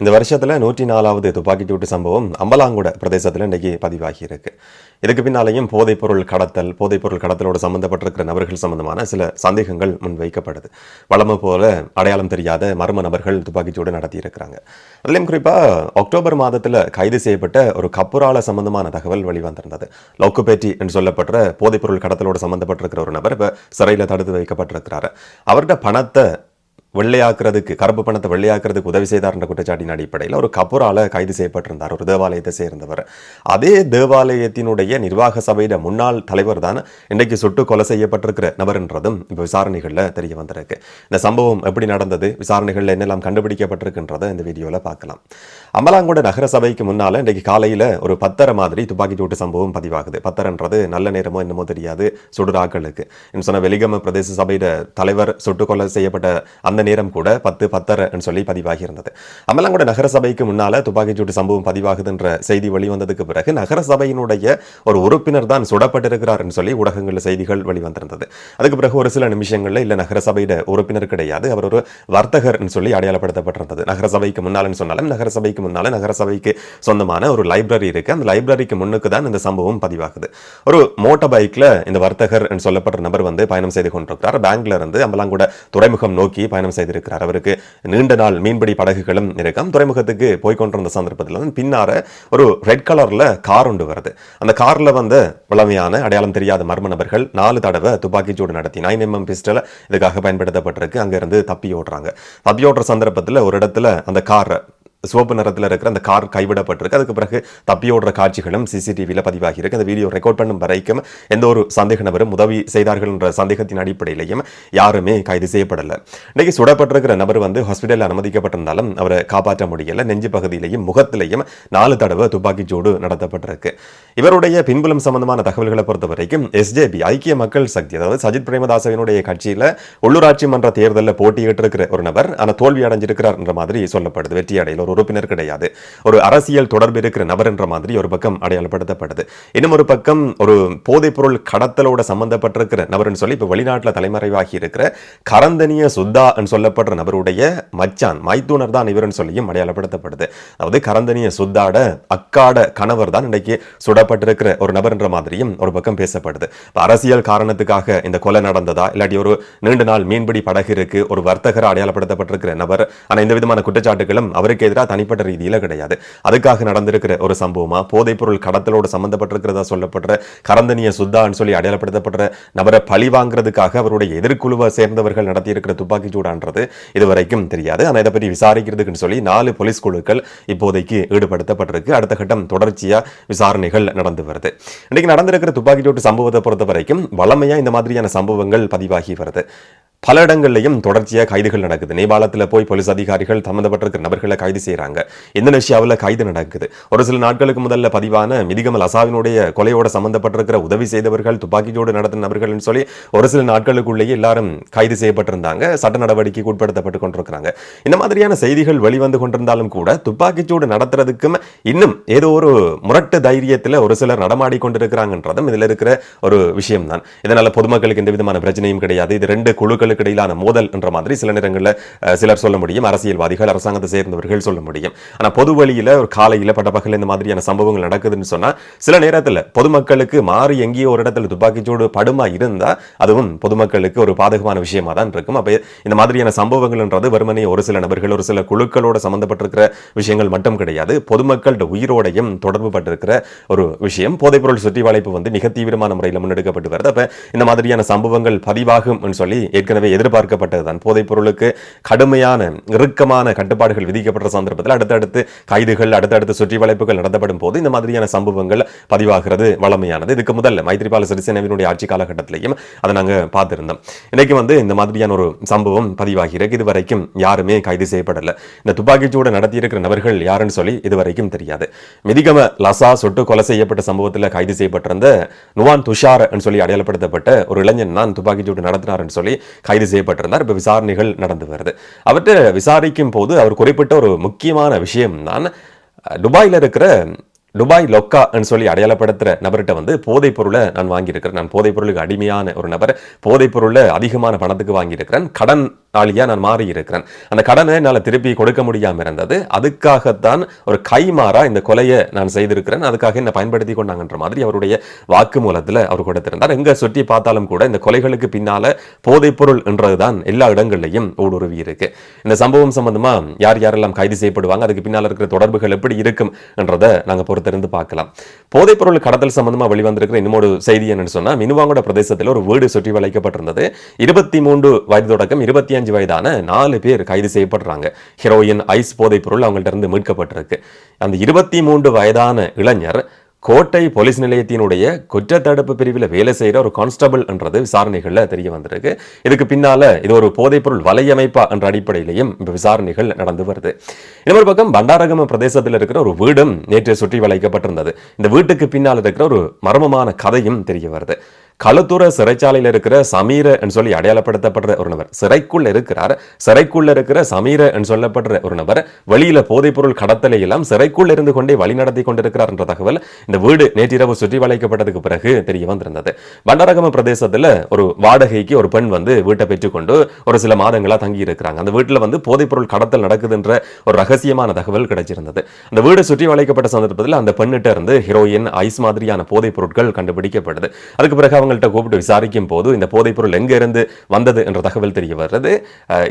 இந்த வருஷத்தில் நூற்றி நாலாவது துப்பாக்கிச்சூட்டு சம்பவம் அம்பலாங்குட பிரதேசத்தில் இன்றைக்கி பதிவாகி இருக்கு இதுக்கு பின்னாலேயும் போதைப்பொருள் கடத்தல் போதைப்பொருள் கடத்தலோடு சம்பந்தப்பட்டிருக்கிற நபர்கள் சம்பந்தமான சில சந்தேகங்கள் முன்வைக்கப்படுது. வளமை போல அடையாளம் தெரியாத மர்ம நபர்கள் துப்பாக்கிச்சூடு நடத்தியிருக்கிறாங்க. அதுலேயும் குறிப்பாக அக்டோபர் மாதத்தில் கைது செய்யப்பட்ட ஒரு கப்புரால சம்பந்தமான தகவல் வெளிவந்திருந்தது. லோக்குபேட்டி என்று சொல்லப்பட்ட போதைப்பொருள் கடத்தலோடு சம்பந்தப்பட்டிருக்கிற ஒரு நபர் இப்போ சிறையில் தடுத்து வைக்கப்பட்டிருக்கிறாரு. அவர்கிட்ட பணத்தை வெள்ளையாக்குறதுக்கு கருப்பு பணத்தை வெள்ளையாக்குறதுக்கு உதவி செய்தார் என்ற குற்றச்சாட்டின் அடிப்படையில் ஒரு கபூரால கைது செய்யப்பட்டிருந்தார். ஒரு தேவாலயத்தை சேர்ந்தவர். அதே தேவாலயத்தினுடைய நிர்வாக சபையிட முன்னாள் தலைவர் தான் இன்றைக்கு சுட்டு கொலை செய்யப்பட்டிருக்கிற நபர் என்றதும் இப்போ விசாரணைகளில் தெரிய வந்திருக்கு. இந்த சம்பவம் எப்படி நடந்தது விசாரணைகளில் என்னெல்லாம் கண்டுபிடிக்கப்பட்டிருக்குன்றதை இந்த வீடியோவில் பார்க்கலாம். அம்பலாங்கோட நகர சபைக்கு முன்னால் இன்றைக்கு காலையில் ஒரு பத்தரை மாதிரி துப்பாக்கி சூட்டு சம்பவம் பதிவாகுது. பத்தரைன்றது நல்ல நேரமோ என்னமோ தெரியாது சுடுராக்களுக்கு சொன்ன வெலிகம பிரதேச சபையிட தலைவர் சுட்டுக் கொலை செய்யப்பட்ட அந்த அந்த நேரம் கூட பத்து பத்தரைன்னு சொல்லி பதிவாகி இருந்தது அமலாங்கோட நகரசபைக்கு முன்னால துப்பாக்கிச்சூட்டு சம்பவம் பதிவாகுதுன்ற செய்தி வெளிவந்ததுக்கு பிறகு நகரசபையினுடைய ஒரு உறுப்பினர் தான் சுடப்பட்டிருக்கிறார்னு சொல்லி ஊடகங்களில் செய்திகள் வெளிவந்திருந்தது. அதுக்கு பிறகு ஒரு சில நிமிஷங்களில் இல்லை நகரசபையிட உறுப்பினர் கிடையாது. அவர் ஒரு வர்த்தகர்னு சொல்லி அடையாளப்படுத்தப்பட்டிருந்தது. நகரசபைக்கு முன்னாலன்னு சொன்னாலும் நகரசபைக்கு முன்னால நகர சொந்தமான ஒரு லைப்ரரி இருக்கு. அந்த லைப்ரரிக்கு முன்னுக்கு தான் இந்த சம்பவம் பதிவாகுது. ஒரு மோட்டார் பைக்ல இந்த வர்த்தகர் சொல்லப்படுற நபர் வந்து பயணம் செய்து கொண்டிருக்கிறார். பேங்க்ல இருந்து அம்பலாங்குட துறைமுகம் நோக்கி பயணம் பயணம் செய்திருக்கிறார். அவருக்கு நீண்ட நாள் மீன்பிடி படகுகளும் இருக்கும். துறைமுகத்துக்கு போய்கொண்டிருந்த சந்தர்ப்பத்தில் வந்து பின்னார ஒரு ரெட் கலர்ல கார் ஒன்று வருது. அந்த காரில் வந்து பழமையான அடையாளம் தெரியாத மர்ம நபர்கள் நாலு தடவை துப்பாக்கிச்சூடு நடத்தி நைன் எம்எம் பிஸ்டல் இதுக்காக பயன்படுத்தப்பட்டிருக்கு. அங்கிருந்து தப்பி ஓடுறாங்க. தப்பி ஓடுற சந்தர்ப்பத்தில் ஒரு இடத்துல அந்த காரை சிவப்பு நிறத்தில் இருக்கிற அந்த கார் கைவிடப்பட்டிருக்கு. அதுக்கு பிறகு தப்பி ஓடுற காட்சிகளும் சிசிடிவியில் பதிவாகியிருக்கு அந்த வீடியோ ரெக்கார்ட் பண்ணும் வரைக்கும் எந்த ஒரு சந்தேக நபரும் உதவி செய்தார்கள் என்ற சந்தேகத்தின் அடிப்படையிலையும் யாருமே கைது செய்யப்படலை. இன்னைக்கு சுடப்பட்டிருக்கிற நபர் வந்து ஹாஸ்பிட்டலில் அனுமதிக்கப்பட்டிருந்தாலும் அவரை காப்பாற்ற முடியல. நெஞ்சு பகுதியிலையும் முகத்திலையும் நாலு தடவை துப்பாக்கி சூடு நடத்தப்பட்டிருக்கு. இவருடைய பின்புலம் சம்பந்தமான தகவல்களை பொறுத்த வரைக்கும் எஸ்ஜேபி ஐக்கிய மக்கள் சக்தி அதாவது சஜித் பிரேமதாசவினுடைய கட்சியில் உள்ளூராட்சி மன்ற தேர்தலில் போட்டியிட்டிருக்கிற ஒரு நபர் ஆனால் தோல்வி அடைஞ்சிருக்கிறார் என்ற மாதிரி சொல்லப்படுது. வெற்றி அடையில் ஒரு உறுப்பினர் கிடையாது. ஒரு அரசியல் தொடர்பு இருக்கிற நபர் என்ற மாதிரி ஒரு பக்கம் அடையாளப்படுத்தப்படுது இன்னும் ஒரு பக்கம் ஒரு போதைப்பொருள் கடத்தலோட சம்பந்தப்பட்டிருக்கிற நபர்னு சொல்லி இப்போ வெளிநாட்டில் தலைமறைவாகி இருக்கிற கரந்தனிய சுத்தா சொல்லப்படுற நபருடைய மச்சான் மைத்தூனர் தான் இவர்னு சொல்லியும் அடையாளப்படுத்தப்படுது. அதாவது கரந்தனிய சுத்தாட அக்காட கணவர் தான் இன்னைக்கு சுடப்பட்டிருக்கிற ஒரு நபர் என்ற மாதிரியும் ஒரு பக்கம் பேசப்படுது. அரசியல் காரணத்துக்காக இந்த கொலை நடந்ததா இல்லாட்டி ஒரு நீண்ட நாள் மீன்பிடி படகு இருக்கு ஒரு வர்த்தகர் அடையாளப்படுத்தப்பட்டிருக்கிற நபர் ஆனால் இந்த விதமான குற்றச்சாட்டுகளும் அவருக்கு எதிராக தனிப்பட்ட ரீதியில் கிடையாது. அதுக்காக நடந்திருக்கிற ஒரு சம்பவமாக போதைப்பொருள் கடத்தலோடு சம்மந்தப்பட்டிருக்கிறதா சொல்லப்படுற கரந்தனிய சுத்தான்னு சொல்லி அடையாளப்படுத்தப்படுற நபரை பழி வாங்குறதுக்காக அவருடைய எதிர்குழுவை சேர்ந்தவர்கள் நடத்தியிருக்கிற துப்பாக்கி சூடான்றது இதுவரைக்கும் தெரியாது. ஆனால் இதை பற்றி விசாரிக்கிறதுக்குன்னு சொல்லி நாலு போலீஸ் குழுக்கள் இப்போதைக்கு ஈடுபடுத்தப்பட்டிருக்கு. அடுத்த கட்டம் தொடர்ச்சியாக விசாரணைகள் நடந்து வருது. இன்றைக்கு நடந்திருக்கிற துப்பாக்கி சூட்டு சம்பவத்தை பொறுத்த வரைக்கும் வளமையாக இந்த மாதிரியான சம்பவங்கள் பதிவாகி வருது. பல இடங்கள்லையும் தொடர்ச்சியாக கைதுகள் நடக்குது. நேபாளத்தில் போய் போலீஸ் அதிகாரிகள் சம்மந்தப்பட்டிருக்கிற நபர்களை கைது செய்கிறாங்க இந்தோனேஷியாவில் கைது நடக்குது. ஒரு சில நாட்களுக்கு முதல்ல பதிவான மிதிகமல் அசாவினுடைய கொலையோட சம்மந்தப்பட்டிருக்கிற உதவி செய்தவர்கள் துப்பாக்கிச்சூடு நடத்தின நபர்கள்னு சொல்லி ஒரு சில நாட்களுக்குள்ளேயே எல்லாரும் கைது செய்யப்பட்டிருந்தாங்க. சட்ட நடவடிக்கைக்கு உட்படுத்தப்பட்டு கொண்டிருக்கிறாங்க. இந்த மாதிரியான செய்திகள் வெளிவந்து கொண்டிருந்தாலும் கூட துப்பாக்கிச்சூடு நடத்துறதுக்கும் இன்னும் ஏதோ ஒரு முரட்டு தைரியத்தில் ஒரு சிலர் நடமாடி கொண்டிருக்கிறாங்கன்றதும் இதில் இருக்கிற ஒரு விஷயம் தான் இதனால பொதுமக்களுக்கு எந்த விதமான பிரச்சனையும் கிடையாது. இது ரெண்டு குழுக்களுக்கு இடையிலான மோதல் என்ற மாதிரி சில நேரங்களில் சிலர் சொல்ல முடியும். அரசியல்வாதிகள் அரசாங்கத்தை சேர்ந்தவர்கள் சொல்ல சொல்ல முடியும். ஆனால் பொது வழியில் ஒரு காலையில் பட்டப்பகல் இந்த மாதிரியான சம்பவங்கள் நடக்குதுன்னு சொன்னால் சில நேரத்தில் பொதுமக்களுக்கு மாறி எங்கேயோ ஒரு இடத்துல துப்பாக்கிச்சூடு படுமா இருந்தால் அதுவும் பொதுமக்களுக்கு ஒரு பாதகமான விஷயமா தான் இருக்கும். அப்போ இந்த மாதிரியான சம்பவங்கள்ன்றது வெறுமனே ஒரு சில நபர்கள் ஒரு சில குழுக்களோட சம்மந்தப்பட்டிருக்கிற விஷயங்கள் மட்டும் கிடையாது. பொதுமக்களோட உயிரோடையும் தொடர்பு பட்டிருக்கிற ஒரு விஷயம். போதைப்பொருள் சுற்றி வளைப்பு வந்து மிக தீவிரமான முறையில் முன்னெடுக்கப்பட்டு வருது. அப்போ இந்த மாதிரியான சம்பவங்கள் பதிவாகும் சொல்லி ஏற்கனவே எதிர்பார்க்கப்பட்டது தான் போதைப்பொருளுக்கு கடுமையான இறுக்கமான கட்டுப்பாடுகள் விதிக்கப்பட்ட சந்தர்ப்பத்தில் அடுத்தடுத்து கைதுகள் அடுத்தடுத்து சுற்றி வளைப்புகள் நடத்தப்படும் போது இந்த மாதிரியான சம்பவங்கள் பதிவாகிறது வளமையானது. இதுக்கு முதல்ல மைத்ரிபால சிறிசேனவினுடைய ஆட்சி காலகட்டத்திலையும் அதை நாங்கள் பார்த்திருந்தோம். இன்னைக்கு வந்து இந்த மாதிரியான ஒரு சம்பவம் பதிவாகிறது இதுவரைக்கும் யாருமே கைது செய்யப்படலை. இந்த துப்பாக்கிச்சூடு நடத்தியிருக்கிற நபர்கள் யாருன்னு சொல்லி இதுவரைக்கும் தெரியாது. மிதிகம லசா சுட்டு கொலை செய்யப்பட்ட சம்பவத்தில் கைது செய்யப்பட்டிருந்த நுவான் துஷார் சொல்லி அடையாளப்படுத்தப்பட்ட ஒரு இளைஞன் தான் துப்பாக்கிச்சூடு நடத்தினார்னு சொல்லி கைது செய்யப்பட்டிருந்தார். இப்போ விசாரணைகள் நடந்து வருது. அவற்றை விசாரிக்கும் போது அவர் குறிப்பிட்ட ஒரு முக்கிய முக்கியமான விஷயம். தான் துபாயில் இருக்கிற டுபாய் லொக்கான்னு சொல்லி அடையாளப்படுத்துற நபர்கிட்ட வந்து போதைப் பொருளை நான் வாங்கியிருக்கிறேன். நான் போதைப் பொருளுக்கு அடிமையான ஒரு நபர். போதைப் பொருளை அதிகமான பணத்துக்கு வாங்கியிருக்கிறேன். கடன் ஆளியாக நான் மாறி இருக்கிறேன் அந்த கடனை என்னால் திருப்பி கொடுக்க முடியாம இருந்தது. அதுக்காகத்தான் ஒரு கைமாறா இந்த கொலையை நான் செய்திருக்கிறேன். அதுக்காக என்ன பயன்படுத்தி கொண்டாங்கன்ற மாதிரி அவருடைய வாக்குமூலத்தில் அவர் கொடுத்திருந்தார். எங்க சுற்றி பார்த்தாலும் கூட இந்த கொலைகளுக்கு பின்னால போதைப்பொருள் என்றதுதான் எல்லா இடங்கள்லையும் ஊடுருவி இருக்கு. இந்த சம்பவம் சம்பந்தமாக யார் யாரெல்லாம் கைது செய்யப்படுவாங்க அதுக்கு பின்னால் இருக்கிற தொடர்புகள் எப்படி இருக்கும் என்றதை நாங்க பொறுத்திருந்து பார்க்கலாம். போதைப்பொருள் கடத்தல் சம்பந்தமா வெளிவந்திருக்கிற இன்னொரு செய்தி என்னன்னு சொன்னா மினுவாங்குட பிரதேசத்தில் ஒரு வீடு சுற்றி வளைக்கப்பட்டிருந்தது. இருபத்தி மூன்று வயது தொடக்கம் இருபத்தி அஞ்சு வயதான நாலு பேர் கைது செய்யப்படுறாங்க ஹீரோயின் ஐஸ் போதைப்பொருள் அவங்கள்ட்ட இருந்து மீட்கப்பட்டிருக்கு. அந்த இருபத்தி மூன்று வயதான இளைஞர் கோட்டை போலீஸ் நிலையத்தினுடைய குற்றத்தடுப்பு பிரிவில் வேலை செய்கிற ஒரு கான்ஸ்டபிள் என்றது விசாரணைகளில் தெரிய வந்திருக்கு. இதுக்கு பின்னால இது ஒரு போதைப்பொருள் வலையமைப்பா என்ற அடிப்படையிலையும் இப்போ விசாரணைகள் நடந்து வருது. இன்னொரு பக்கம் பண்டாரகம பிரதேசத்தில் இருக்கிற ஒரு வீடும் நேற்று சுற்றி வளைக்கப்பட்டிருந்தது. இந்த வீட்டுக்கு பின்னால் இருக்கிற ஒரு மர்மமான கதையும் தெரிய வருது. களத்துற சிறைச்சாலையில் இருக்கிற சமீர என்று சொல்லி அடையாளப்படுத்தப்படுற ஒரு நபர். சிறைக்குள்ள இருக்கிறார். சிறைக்குள்ள இருக்கிற சமீர என்று சொல்லப்படுற ஒரு நபர் வெளியில போதைப்பொருள் கடத்தலை எல்லாம் சிறைக்குள்ள இருந்து கொண்டே வழி நடத்தி கொண்டிருக்கிறார் என்ற தகவல் இந்த வீடு நேற்றிரவு சுற்றி வளைக்கப்பட்டதுக்கு பிறகு தெரிய வந்திருந்தது. பண்டாரகம பிரதேசத்தில் ஒரு வாடகைக்கு ஒரு பெண் வந்து வீட்டை பெற்றுக்கொண்டு ஒரு சில மாதங்களா தங்கி இருக்கிறாங்க அந்த வீட்டுல வந்து போதைப்பொருள் கடத்தல் நடக்குதுன்ற ஒரு ரகசியமான தகவல் கிடைச்சிருந்தது. அந்த வீடு சுற்றி வளைக்கப்பட்ட சந்தர்ப்பத்தில் அந்த பெண்ணிட்ட இருந்து ஹீரோயின் ஐஸ் மாதிரியான போதைப் பொருட்கள் கண்டுபிடிக்கப்படுது. அதுக்கு பிறகு அவங்கள்ட்ட கூப்பிட்டு விசாரிக்கும் போது இந்த போதைப்பொருள் எங்கிருந்து வந்தது என்ற தகவல் தெரிய வர்றது.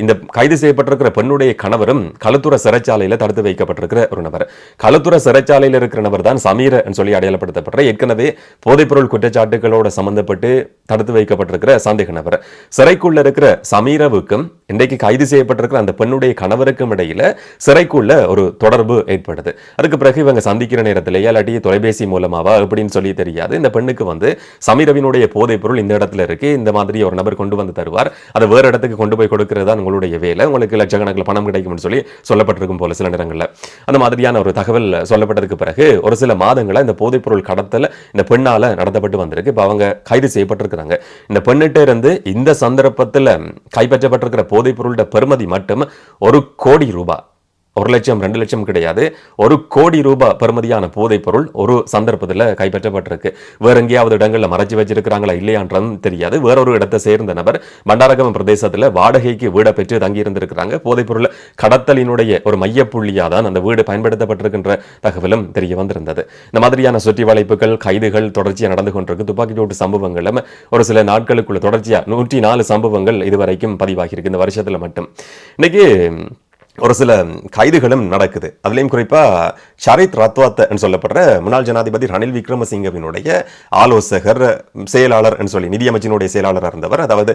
இந்த கைது செய்யப்பட்டிருக்கிற பெண்ணுடைய கணவரும் களுத்துற சிறைச்சாலையில் தடுத்து வைக்கப்பட்டிருக்கிற ஒரு நபர். களுத்துற சிறைச்சாலையில் இருக்கிற நபர் தான் சமீர சொல்லி அடையாளப்படுத்தப்படுற ஏற்கனவே போதைப்பொருள் குற்றச்சாட்டுகளோட சம்பந்தப்பட்டு தடுத்து வைக்கப்பட்டிருக்கிற சந்தேக நபர். சிறைக்குள்ள இருக்கிற சமீரவுக்கும் இன்றைக்கு கைது செய்யப்பட்டிருக்கிற அந்த பெண்ணுடைய கணவருக்கும் இடையில சிறைக்குள்ள ஒரு தொடர்பு ஏற்படுது. அதுக்கு பிறகு இவங்க சந்திக்கிற நேரத்தில் இல்லாட்டி தொலைபேசி மூலமாவா அப்படின்னு சொல்லி தெரியாது. இந்த பெண்ணுக்கு வந்து சமீரவினுடைய போதைப் பொருள் இந்த இடத்துல இருக்கு. இந்த மாதிரி ஒரு நபர் கொண்டு வந்து தருவார். அதை வேறு இடத்துக்கு கொண்டு போய் கொடுக்கிறது தான் உங்களுடைய வேலை. உங்களுக்கு லட்சக்கணக்கில் பணம் கிடைக்கும்னு சொல்லி சொல்லப்பட்டிருக்கும் போல சில நேரங்களில். அந்த மாதிரியான ஒரு தகவல் சொல்லப்பட்டதுக்கு பிறகு ஒரு சில மாதங்களா இந்த போதைப் பொருள் கடத்தல் இந்த பெண்ணால நடத்தப்பட்டு வந்திருக்கு. இப்போ அவங்க கைது செய்யப்பட்டிருக்கிறாங்க. இந்த பெண்ணிட்ட இருந்து இந்த சந்தர்ப்பத்தில் கைப்பற்றப்பட்டிருக்கிற போதைப் பொருளோட பெருமதி மட்டும் ஒரு கோடி ரூபாய். ஒரு லட்சம் ரெண்டு லட்சம் கிடையாது. ஒரு கோடி ரூபாய் பெறுமதியான போதைப் பொருள் ஒரு சந்தர்ப்பத்தில் கைப்பற்றப்பட்டிருக்கு. வேற எங்கேயாவது இடங்களில் மறைச்சி வச்சிருக்கிறாங்களா இல்லையான்றதும் தெரியாது. வேறொரு இடத்தை சேர்ந்த நபர் பண்டாரகம் பிரதேசத்தில் வாடகைக்கு வீடை பெற்று தங்கியிருந்திருக்கிறாங்க போதைப் பொருள் கடத்தலினுடைய ஒரு மையப்புள்ளியாக தான் அந்த வீடு பயன்படுத்தப்பட்டிருக்கின்ற தகவலும் தெரிய வந்திருந்தது. இந்த மாதிரியான சுற்றி வளைப்புகள் கைதுகள் தொடர்ச்சியாக நடந்து கொண்டிருக்கு. துப்பாக்கி சூட்டு சம்பவங்களும் ஒரு சில நாட்களுக்குள்ள தொடர்ச்சியாக நூற்றி நாலு சம்பவங்கள் இதுவரைக்கும் பதிவாகியிருக்கு. இந்த வருஷத்தில் மட்டும். இன்னைக்கு ஒரு சில கைதுகளும் நடக்குது. அதுலேயும் குறிப்பாக ஷரித் ரத்வாத் சொல்லப்படுற முன்னாள் ஜனாதிபதி ரணில் விக்ரமசிங்கவினுடைய ஆலோசகர் செயலாளர் என்று சொல்லி நிதியமைச்சினுடைய செயலாளராக இருந்தவர். அதாவது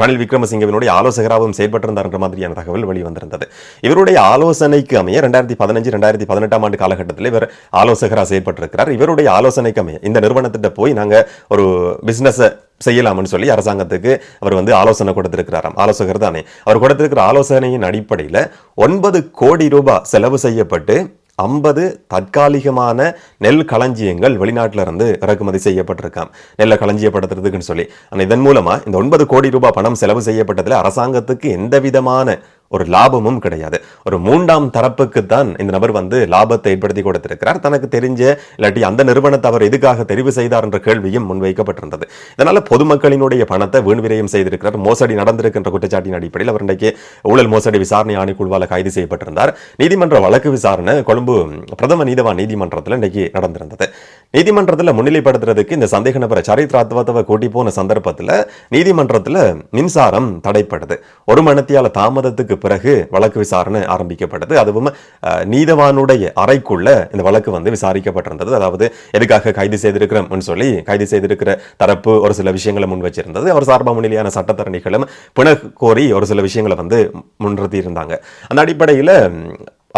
ரணில் விக்ரமசிங்கவினுடைய ஆலோசகராகவும் செயல்பட்டிருந்தார் என்ற மாதிரியான தகவல் வெளிவந்திருந்தது. இவருடைய ஆலோசனைக்கு அமைய ரெண்டாயிரத்தி பதினஞ்சு ரெண்டாயிரத்தி பதினெட்டாம் ஆண்டு காலகட்டத்தில் இவர் ஆலோசகராக செயல்பட்டிருக்கிறார். இவருடைய ஆலோசனைக்கு அமைய இந்த நிறுவனத்திட்ட போய் நாங்கள் ஒரு பிஸ்னஸை செய்யலாம்னு சொல்லி அரசாங்கத்துக்கு அவர் வந்து ஆலோசனை கொடுத்திருக்கிறாராம். ஆலோசகர் தானே. அவர் கொடுத்திருக்கிற ஆலோசனையின் அடிப்படையில் ஒன்பது கோடி ரூபாய் செலவு செய்யப்பட்டு ஐம்பது தற்காலிகமான நெல் களஞ்சியங்கள் வெளிநாட்டில இருந்து இறக்குமதி செய்யப்பட்டிருக்காம். நெல்லை களஞ்சியப்படுத்துறதுக்குன்னு சொல்லி. ஆனால் இதன் மூலமா இந்த ஒன்பது கோடி ரூபாய் பணம் செலவு செய்யப்பட்டதில் அரசாங்கத்துக்கு எந்த விதமான ஒரு லாபமும் கிடையாது. ஒரு மூன்றாம் தரப்புக்கு தான் இந்த நபர் வந்து லாபத்தை ஏற்படுத்தி கொடுத்திருக்கிறார். தனக்கு தெரிஞ்ச இல்லாட்டி அந்த நிறுவனத்தை அவர் எதுக்காக தெரிவு செய்தார் என்ற கேள்வியும் முன்வைக்கப்பட்டிருந்தது. இதனால பொதுமக்களினுடைய பணத்தை வீண் விரயம் செய்திருக்கிறார். மோசடி நடந்திருக்கின்ற குற்றச்சாட்டின் அடிப்படையில் அவர் இன்றைக்கு ஊழல் மோசடி விசாரணை ஆணைக்குழுவால் கைது செய்யப்பட்டிருந்தார். நீதிமன்ற வழக்கு விசாரணை கொழும்பு பிரதம நீதவான் நீதிமன்றத்தில் இன்றைக்கு நடந்திருந்தது. நீதிமன்றத்தில் முன்னிலைப்படுத்துறதுக்கு இந்த சந்தேக நபரை சரித்ராத்வத்தவை கூட்டி போன சந்தர்ப்பத்தில் நீதிமன்றத்தில் மின்சாரம் தடைப்படுது. ஒரு மணத்தியால தாமதத்துக்கு பிறகு வழக்கு விசாரணை ஆரம்பிக்கப்பட்டது அதுவும் அஹ், நீதவானுடைய அறைக்குள்ள இந்த வழக்கு வந்து விசாரிக்கப்பட்டிருந்தது. அதாவது எதுக்காக கைது செய்திருக்கிறோம்னு சொல்லி கைது செய்திருக்கிற தரப்பு ஒரு சில விஷயங்களை முன் வச்சிருந்தது. அவர் சார்பாக முன்னிலையான சட்டத்தரணிகளும் பிண கோரி ஒரு சில விஷயங்களை வந்து முன்னிறுத்தி இருந்தாங்க. அந்த அடிப்படையில்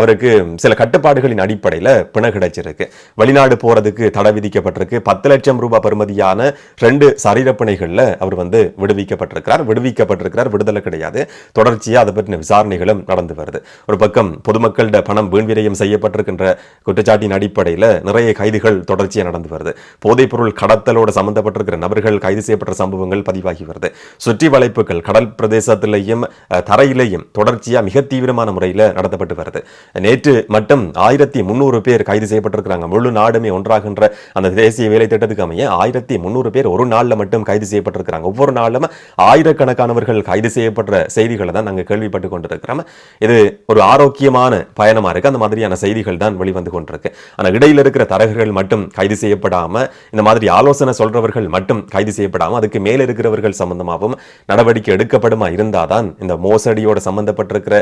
அவருக்கு சில கட்டுப்பாடுகளின் அடிப்படையில் பிணை கிடைச்சிருக்கு. வெளிநாடு போகிறதுக்கு தடை விதிக்கப்பட்டிருக்கு. பத்து லட்சம் ரூபாய் பெறுமதியான ரெண்டு சரீரப்பிணைகளில் அவர் வந்து விடுவிக்கப்பட்டிருக்கிறார். விடுவிக்கப்பட்டிருக்கிறார் விடுதலை கிடையாது. தொடர்ச்சியாக அதை பற்றின விசாரணைகளும் நடந்து வருது. ஒரு பக்கம் பொதுமக்களிட பணம் வீண்விரயம் செய்யப்பட்டிருக்கின்ற குற்றச்சாட்டின் அடிப்படையில் நிறைய கைதுகள் தொடர்ச்சியாக நடந்து வருது. போதைப்பொருள் கடத்தலோடு சம்பந்தப்பட்டிருக்கிற நபர்கள் கைது செய்யப்பட்ட சம்பவங்கள் பதிவாகி வருது. சுற்றி வளைப்புகள் கடல் பிரதேசத்திலேயும் தரையிலையும் தரையிலேயும் தொடர்ச்சியாக மிக தீவிரமான முறையில் நடத்தப்பட்டு வருது. நேற்று மட்டும் ஆயிரத்தி முந்நூறு பேர் கைது செய்யப்பட்டிருக்கிறாங்க. முழு நாடுமே ஒன்றாகின்ற அந்த தேசிய வேலை திட்டத்துக்கு அமைய ஆயிரத்தி முந்நூறு பேர் ஒரு நாள்ல மட்டும் கைது செய்யப்பட்டிருக்கிறாங்க. ஒவ்வொரு நாளும் ஆயிரக்கணக்கானவர்கள் கைது செய்யப்படுற செய்திகளை தான் நாங்கள் கேள்விப்பட்டு கொண்டிருக்கிறோம். இது ஒரு ஆரோக்கியமான பயணமா இருக்கு. அந்த மாதிரியான செய்திகள் தான் வெளிவந்து கொண்டிருக்கு. ஆனா இடையில இருக்கிற தரகர்கள் மட்டும் கைது செய்யப்படாம இந்த மாதிரி ஆலோசனை சொல்றவர்கள் மட்டும் கைது செய்யப்படாமல் அதுக்கு மேலே இருக்கிறவர்கள் சம்பந்தமாகவும் நடவடிக்கை எடுக்கப்படுமா இருந்தாதான் இந்த மோசடியோட சம்பந்தப்பட்டிருக்கிற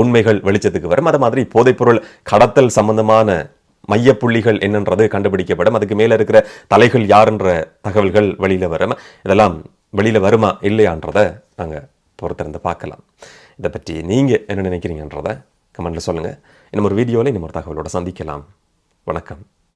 உண்மைகள் வெளிச்சத்துக்கு வரும். அது மாதிரி போதைப்பொருள் கடத்தல் சம்பந்தமான மையப்புள்ளிகள் என்னன்றது கண்டுபிடிக்கப்படும். அதுக்கு மேல இருக்கிற தலைகள் யாருன்ற தகவல்கள் வெளியில வரும்? இதெல்லாம் வெளியில வருமா? இல்லையான்றதை நாங்க பொறுத்திருந்து பார்க்கலாம். இதை பற்றி நீங்க என்ன நினைக்கிறீங்கன்றத கமெண்ட்ல சொல்லுங்க. இன்னும் ஒரு வீடியோவில் இன்னும் ஒரு தகவலோட சந்திக்கலாம். வணக்கம்.